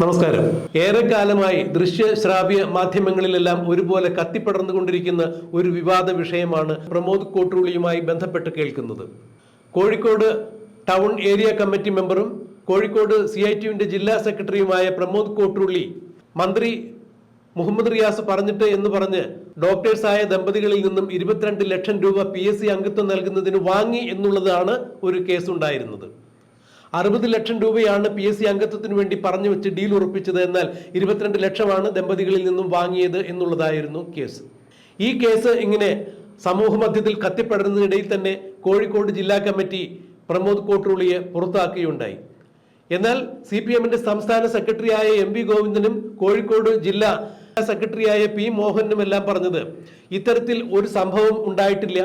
നമസ്കാരം. ഏറെക്കാലമായി ദൃശ്യ ശ്രാവ്യ മാധ്യമങ്ങളിലെല്ലാം ഒരുപോലെ കത്തിപ്പടർന്നുകൊണ്ടിരിക്കുന്ന ഒരു വിവാദ വിഷയമാണ് പ്രമോദ് കോട്ടൂളിയുമായി ബന്ധപ്പെട്ട് കേൾക്കുന്നത്. കോഴിക്കോട് ടൗൺ ഏരിയ കമ്മിറ്റി മെമ്പറും കോഴിക്കോട് സി ഐ ടിയുവിന്റെ ജില്ലാ സെക്രട്ടറിയുമായ പ്രമോദ് കോട്ടൂളി മന്ത്രി മുഹമ്മദ് റിയാസ് പറഞ്ഞിട്ട് എന്ന് പറഞ്ഞ് ഡോക്ടേഴ്സായ ദമ്പതികളിൽ നിന്നും ഇരുപത്തിരണ്ട് ലക്ഷം രൂപ പി എസ് സി അംഗത്വം നൽകുന്നതിന് വാങ്ങി എന്നുള്ളതാണ് ഒരു കേസുണ്ടായിരുന്നത്. അറുപത് ലക്ഷം രൂപയാണ് പി എസ് സി അംഗത്വത്തിന് വേണ്ടി പറഞ്ഞു വെച്ച് ഡീൽ ഉറപ്പിച്ചത് എന്നാൽ ഇരുപത്തിരണ്ട് ലക്ഷമാണ് ദമ്പതികളിൽ നിന്നും വാങ്ങിയത് എന്നുള്ളതായിരുന്നു കേസ്. ഈ കേസ് ഇങ്ങനെ സമൂഹ മധ്യത്തിൽ കത്തിപ്പെടുന്നതിനിടയിൽ തന്നെ കോഴിക്കോട് ജില്ലാ കമ്മിറ്റി പ്രമോദ് കോട്ടൂളിയെ പുറത്താക്കുകയുണ്ടായി. എന്നാൽ സി പി എമ്മിന്റെ സംസ്ഥാന സെക്രട്ടറിയായ എം വി ഗോവിന്ദനും കോഴിക്കോട് ജില്ലാ സെക്രട്ടറിയായ പി മോഹനും എല്ലാം പറഞ്ഞത് ഇത്തരത്തിൽ ഒരു സംഭവം ഉണ്ടായിട്ടില്ല.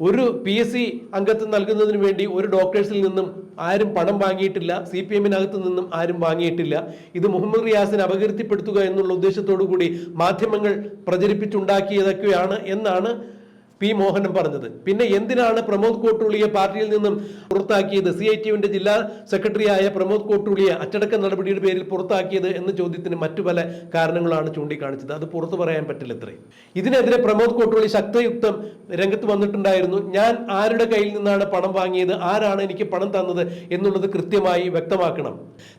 ഒരു പി എസ് സി അംഗത്വം നൽകുന്നതിന് വേണ്ടി ഒരു ഡോക്ടേഴ്സിൽ നിന്നും ആരും പണം വാങ്ങിയിട്ടില്ല സി പി എമ്മിനകത്ത് നിന്നും ആരും വാങ്ങിയിട്ടില്ല. ഇത് മുഹമ്മദ് റിയാസിനെ അപകീർത്തിപ്പെടുത്തുക എന്നുള്ള ഉദ്ദേശത്തോടു കൂടി മാധ്യമങ്ങൾ പ്രചരിപ്പിച്ചുണ്ടാക്കിയതൊക്കെയാണ് എന്നാണ് പി മോഹനം പറഞ്ഞത്. പിന്നെ എന്തിനാണ് പ്രമോദ് കോട്ടൂളിയെ പാർട്ടിയിൽ നിന്നും പുറത്താക്കിയത്? സി ഐ ടിയുവിന്റെ ജില്ലാ സെക്രട്ടറിയായ പ്രമോദ് കോട്ടൂളിയെ അച്ചടക്ക നടപടിയുടെ പേരിൽ പുറത്താക്കിയത് എന്ന ചോദ്യത്തിന് മറ്റു പല കാരണങ്ങളാണ് ചൂണ്ടിക്കാണിച്ചത്. അത് പുറത്തു പറയാൻ പറ്റില്ല ഇത്രയും. ഇതിനെതിരെ പ്രമോദ് കോട്ടൂളി ശക്തയുക്തം രംഗത്ത് വന്നിട്ടുണ്ടായിരുന്നു. ഞാൻ ആരുടെ കയ്യിൽ നിന്നാണ് പണം വാങ്ങിയത്? ആരാണ് എനിക്ക് പണം തന്നത് എന്നുള്ളത് കൃത്യമായി വ്യക്തമാക്കണം.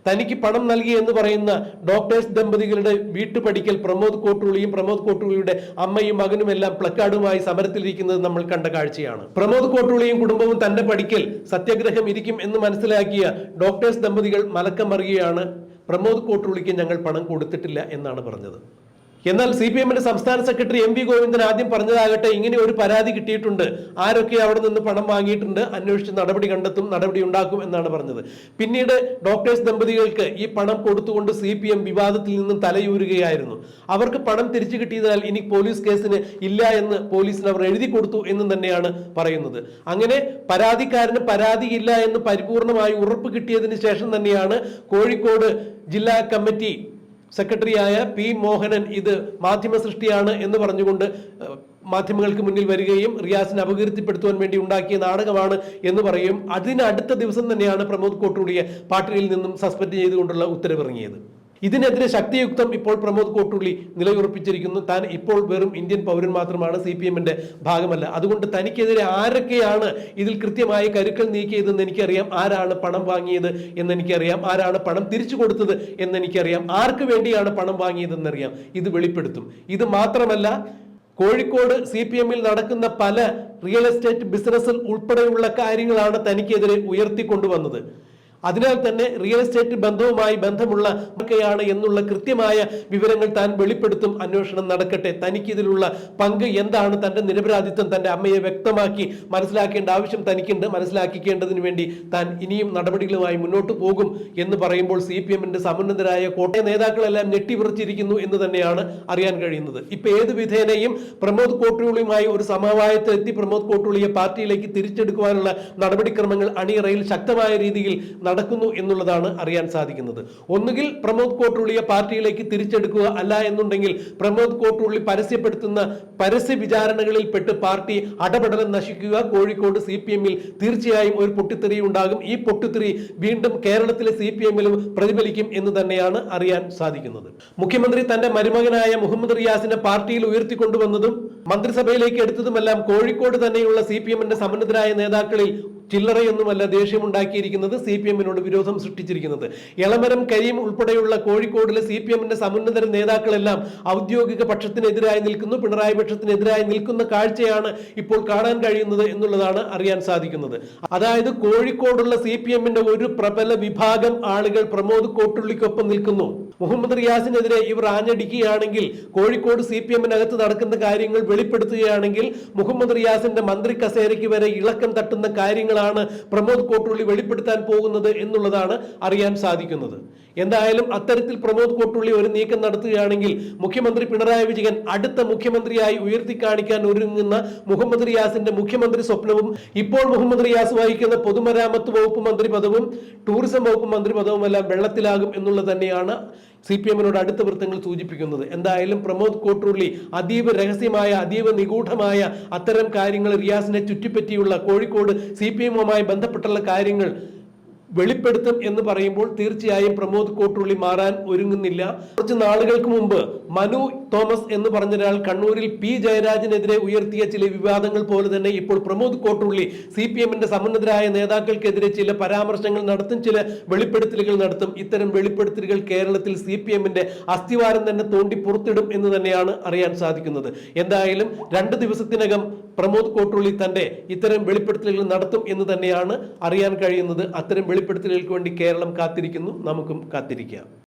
തനിക്ക് പണം നൽകി എന്ന് പറയുന്ന ഡോക്ടേഴ്സ് ദമ്പതികളുടെ വീട്ടുപടിക്കൽ പ്രമോദ് കോട്ടൂളിയും പ്രമോദ് കോട്ടൂളിയുടെ അമ്മയും മകനുമെല്ലാം പ്ലക്കാർഡുമായി പ്ലക്കാർഡുമായി സമരത്തിലിരിക്കുന്നത് നമ്മൾ കണ്ട കാഴ്ചയാണ്. പ്രമോദ് കോട്ടൂളിയും കുടുംബവും തന്റെ പടിക്കൽ സത്യാഗ്രഹം ഇരിക്കും എന്ന് മനസ്സിലാക്കിയ ഡോക്ടേഴ്സ് ദമ്പതികൾ മലക്കം മറിയുകയാണ് പ്രമോദ് കോട്ടൂളിക്ക് ഞങ്ങൾ പണം കൊടുത്തിട്ടില്ല എന്നാണ് പറഞ്ഞത്. എന്നാൽ സി പി എമ്മിന്റെ സംസ്ഥാന സെക്രട്ടറി എം വി ഗോവിന്ദൻ ആദ്യം പറഞ്ഞതാകട്ടെ ഇങ്ങനെ ഒരു പരാതി കിട്ടിയിട്ടുണ്ട്. ആരൊക്കെ അവിടെ നിന്ന് പണം വാങ്ങിയിട്ടുണ്ട് അന്വേഷിച്ച് നടപടി കണ്ടെത്തും നടപടി ഉണ്ടാക്കും എന്നാണ് പറഞ്ഞത്. പിന്നീട് ഡോക്ടേഴ്സ് ദമ്പതികൾക്ക് ഈ പണം കൊടുത്തുകൊണ്ട് സി പി എം വിവാദത്തിൽ നിന്നും തലയൂരുകയായിരുന്നു. അവർക്ക് പണം തിരിച്ചു കിട്ടിയതിനാൽ ഇനി പോലീസ് കേസിന് ഇല്ല എന്ന് പോലീസിന് അവർ എഴുതി കൊടുത്തു എന്നും തന്നെയാണ് പറയുന്നത്. അങ്ങനെ പരാതിക്കാരന് പരാതിയില്ല എന്ന് പരിപൂർണമായി ഉറപ്പ് കിട്ടിയതിന് ശേഷം തന്നെയാണ് കോഴിക്കോട് ജില്ലാ കമ്മിറ്റി സെക്രട്ടറിയായ പി മോഹനൻ ഇത് മാധ്യമ സൃഷ്ടിയാണ് എന്ന് പറഞ്ഞുകൊണ്ട് മാധ്യമങ്ങൾക്ക് മുന്നിൽ വരികയും റിയാസിനെ അപകീർത്തിപ്പെടുത്തുവാൻ വേണ്ടി ഉണ്ടാക്കിയ നാടകമാണ് എന്ന് പറയും. അതിനടുത്ത ദിവസം തന്നെയാണ് പ്രമോദ് കോട്ടൂടിയെ പാർട്ടിയിൽ നിന്നും സസ്പെൻഡ് ചെയ്തുകൊണ്ടുള്ള ഉത്തരവിറങ്ങിയത്. ഇതിനെതിരെ ശക്തിയുക്തം ഇപ്പോൾ പ്രമോദ് കോട്ടുള്ളി നിലയുറപ്പിച്ചിരിക്കുന്നു. താൻ ഇപ്പോൾ വെറും ഇന്ത്യൻ പൗരൻ മാത്രമാണ് സി പി എമ്മിന്റെ ഭാഗമല്ല. അതുകൊണ്ട് തനിക്കെതിരെ ആരൊക്കെയാണ് ഇതിൽ കൃത്യമായി കരുക്കൾ നീക്കിയതെന്ന് എനിക്കറിയാം. ആരാണ് പണം വാങ്ങിയത് എന്ന് എനിക്കറിയാം ആരാണ് പണം തിരിച്ചു കൊടുത്തത് എന്ന് എനിക്കറിയാം ആർക്ക് വേണ്ടിയാണ് പണം വാങ്ങിയതെന്നറിയാം. ഇത് വെളിപ്പെടുത്തും. ഇത് മാത്രമല്ല കോഴിക്കോട് സി പി എമ്മിൽ നടക്കുന്ന പല റിയൽ എസ്റ്റേറ്റ് ബിസിനസ്സിൽ ഉൾപ്പെടെയുള്ള കാര്യങ്ങളാണ് തനിക്കെതിരെ ഉയർത്തിക്കൊണ്ടുവന്നത്. അതിനാൽ തന്നെ റിയൽ എസ്റ്റേറ്റ് ബന്ധവുമായി ബന്ധമുള്ള ഒക്കെയാണ് എന്നുള്ള കൃത്യമായ വിവരങ്ങൾ താൻ വെളിപ്പെടുത്തും അന്വേഷണം നടക്കട്ടെ. തനിക്ക് ഇതിലുള്ള പങ്ക് എന്താണ്? തന്റെ നിരപരാധിത്വം തന്റെ അമ്മയെ വ്യക്തമാക്കി മനസ്സിലാക്കേണ്ട ആവശ്യം തനിക്കുണ്ട്. മനസ്സിലാക്കിക്കേണ്ടതിന് വേണ്ടി താൻ ഇനിയും നടപടികളുമായി മുന്നോട്ട് പോകും എന്ന് പറയുമ്പോൾ സി പി എമ്മിന്റെ സമുന്നതരായ കോട്ടയ നേതാക്കളെല്ലാം ഞെട്ടിവിറച്ചിരിക്കുന്നു എന്ന് തന്നെയാണ് അറിയാൻ കഴിയുന്നത്. ഇപ്പൊ ഏത് വിധേനയും പ്രമോദ് കോട്ടുളിയുമായി ഒരു സമവായത്തിൽ എത്തി പ്രമോദ് കോട്ടൂളിയെ പാർട്ടിയിലേക്ക് തിരിച്ചെടുക്കുവാനുള്ള നടപടിക്രമങ്ങൾ അണിയറയിൽ ശക്തമായ രീതിയിൽ നടക്കുന്നു എന്നുള്ളതാണ് അറിയാൻ സാധിക്കുന്നത്. ഒന്നുകിൽ പ്രമോദ് കോട്ടൂളിയെ പാർട്ടിയിലേക്ക് തിരിച്ചെടുക്കുക അല്ല എന്നുണ്ടെങ്കിൽ പ്രമോദ് കോട്ടൂളി പരസ്യപ്പെടുത്തുന്ന പരസ്യ വിചാരണകളിൽ പെട്ട് പാർട്ടി അടപടലം നശിക്കുക. കോഴിക്കോട് സി പി എമ്മിൽ തീർച്ചയായും ഒരു പൊട്ടിത്തെറി ഉണ്ടാകും. ഈ പൊട്ടിത്തെറി വീണ്ടും കേരളത്തിലെ സി പി എമ്മിലും പ്രതിഫലിക്കും എന്ന് തന്നെയാണ് അറിയാൻ സാധിക്കുന്നത്. മുഖ്യമന്ത്രി തന്റെ മരുമകനായ മുഹമ്മദ് റിയാസിനെ പാർട്ടിയിൽ ഉയർത്തിക്കൊണ്ടുവന്നതും മന്ത്രിസഭയിലേക്ക് എടുത്തതുമെല്ലാം കോഴിക്കോട് തന്നെയുള്ള സി പി എമ്മിന്റെ സമ്മന്നതരായ നേതാക്കളിൽ ചില്ലറയൊന്നുമല്ല ദേഷ്യമുണ്ടാക്കിയിരിക്കുന്നത് സി പി എമ്മിനോട് വിരോധം സൃഷ്ടിച്ചിരിക്കുന്നത്. എളമരം കരീം ഉൾപ്പെടെയുള്ള കോഴിക്കോടിലെ സി പി എമ്മിന്റെ സമുന്നതര നേതാക്കളെല്ലാം ഔദ്യോഗിക പക്ഷത്തിനെതിരായി നിൽക്കുന്നു. പിണറായി പക്ഷത്തിനെതിരായി നിൽക്കുന്ന കാഴ്ചയാണ് ഇപ്പോൾ കാണാൻ കഴിയുന്നത് എന്നുള്ളതാണ് അറിയാൻ സാധിക്കുന്നത്. അതായത് കോഴിക്കോടുള്ള സി പി എമ്മിന്റെ ഒരു പ്രബല വിഭാഗം ആളുകൾ പ്രമോദ് കോട്ടുള്ളിക്കൊപ്പം നിൽക്കുന്നു. മുഹമ്മദ് റിയാസിനെതിരെ ഇവർ ആഞ്ഞടിക്കുകയാണെങ്കിൽ കോഴിക്കോട് സി പി എമ്മിനകത്ത് നടക്കുന്ന കാര്യങ്ങൾ വെളിപ്പെടുത്തുകയാണെങ്കിൽ മുഹമ്മദ് റിയാസിന്റെ മന്ത്രി കസേരയ്ക്ക് വരെ ഇളക്കം തട്ടുന്ന കാര്യങ്ങളാണ് പ്രമോദ് കോട്ടുള്ളി വെളിപ്പെടുത്താൻ പോകുന്നത് എന്നുള്ളതാണ് അറിയാൻ സാധിക്കുന്നത്. എന്തായാലും അത്തരത്തിൽ പ്രമോദ് കോട്ടുള്ളി ഒരു നീക്കം നടത്തുകയാണെങ്കിൽ മുഖ്യമന്ത്രി പിണറായി വിജയൻ അടുത്ത മുഖ്യമന്ത്രിയായി ഉയർത്തി കാണിക്കാൻ ഒരുങ്ങുന്ന മുഹമ്മദ് റിയാസിന്റെ മുഖ്യമന്ത്രി സ്വപ്നവും ഇപ്പോൾ മുഹമ്മദ് റിയാസ് വഹിക്കുന്ന പൊതുമരാമത്ത് വകുപ്പ് മന്ത്രി പദവും ടൂറിസം വകുപ്പ് മന്ത്രി പദവുമെല്ലാം വെള്ളത്തിലാകും എന്നുള്ളത് തന്നെയാണ് സി പി എമ്മിനോട് അടുത്ത വൃത്തങ്ങൾ സൂചിപ്പിക്കുന്നത്. എന്തായാലും പ്രമോദ് കോട്ടുള്ളി അതീവ രഹസ്യമായ അതീവ നിഗൂഢമായ അത്തരം കാര്യങ്ങൾ റിയാസിനെ ചുറ്റിപ്പറ്റിയുള്ള കോഴിക്കോട് സി പി എമ്മുമായി ബന്ധപ്പെട്ടുള്ള കാര്യങ്ങൾ വെളിപ്പെടുത്തും എന്ന് പറയുമ്പോൾ തീർച്ചയായും പ്രമോദ് കോട്ടുള്ളി മാറാൻ ഒരുങ്ങുന്നില്ല. കുറച്ച് നാളുകൾക്ക് മുമ്പ് മനു തോമസ് എന്ന് പറഞ്ഞ ഒരാൾ കണ്ണൂരിൽ പി ജയരാജനെതിരെ ഉയർത്തിയ ചില വിവാദങ്ങൾ പോലെ തന്നെ ഇപ്പോൾ പ്രമോദ് കോട്ടുള്ളി സി പി എമ്മിന്റെ സമ്മന്നതരായ നേതാക്കൾക്കെതിരെ ചില പരാമർശങ്ങൾ നടത്തും ചില വെളിപ്പെടുത്തലുകൾ നടത്തും. ഇത്തരം വെളിപ്പെടുത്തലുകൾ കേരളത്തിൽ സി പി എമ്മിന്റെ അസ്ഥിവാരം തന്നെ തോണ്ടി പുറത്തിടും എന്ന് തന്നെയാണ് അറിയാൻ സാധിക്കുന്നത്. എന്തായാലും രണ്ട് ദിവസത്തിനകം പ്രമോദ് കോട്ടുള്ളി തന്റെ ഇത്തരം വെളിപ്പെടുത്തലുകൾ നടത്തും എന്ന് തന്നെയാണ് അറിയാൻ കഴിയുന്നത്. അത്തരം വെളിപ്പെടുത്തലുകൾക്ക് വേണ്ടി കേരളം കാത്തിരിക്കുന്നു. നമുക്കും കാത്തിരിക്കാം.